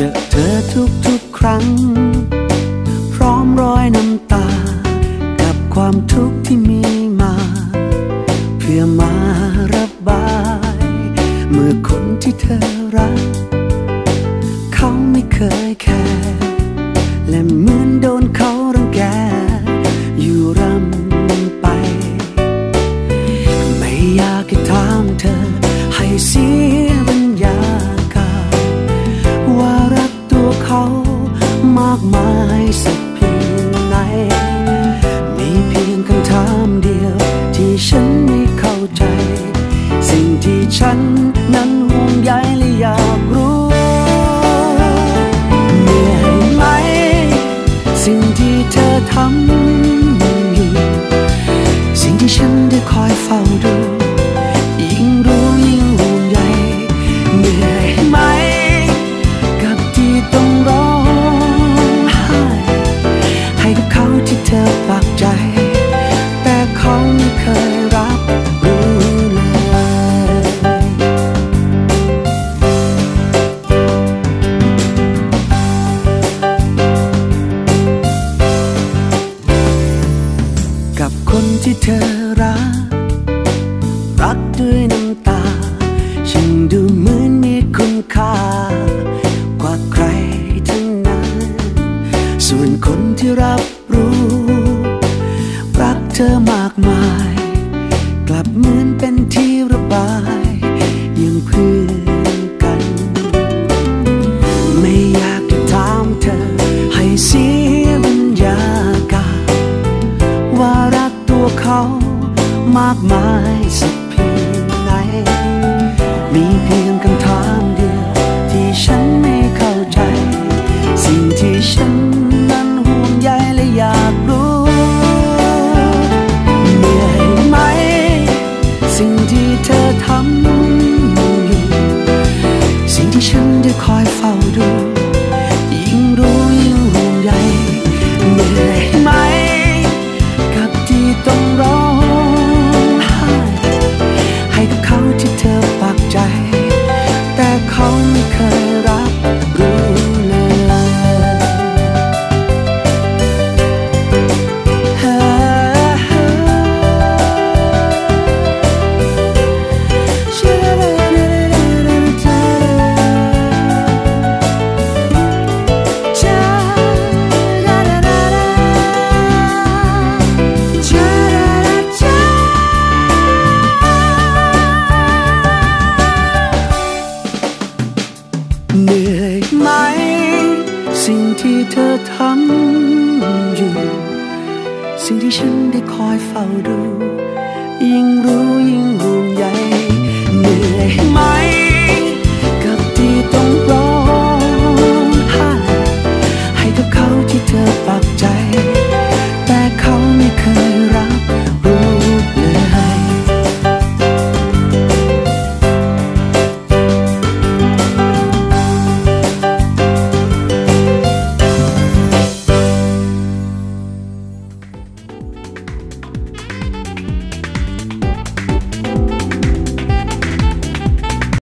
จอเธอทุกทุกครั้ง พร้อมรอยน้ำตา กับความทุกข์ที่มีมา เพื่อมาระบาย เมื่อคนที่เธอรัก เขาไม่เคยแคร์และเหมือนโดนเขารังแก อยู่รำไป ไม่อยากให้ถามเธอให้เสียากมายสักเพียงไหน มีเพียงคำถามเดียว ที่ฉันไม่เข้าใจ สิ่งที่ฉันนั้น เธอรัก รักด้วยน้ำตา ฉันดูเหมือนมีคุณค่า กว่าใครทั้งนั้น ส่วนคนที่รับรู้ รักเธอมากมาย เขามากมายสัก สิ่งที่เธอทำอยู่ สิ่งที่ฉันได้คอยเฝ้าดู ยิ่งรู้ยิ่งห่วงใย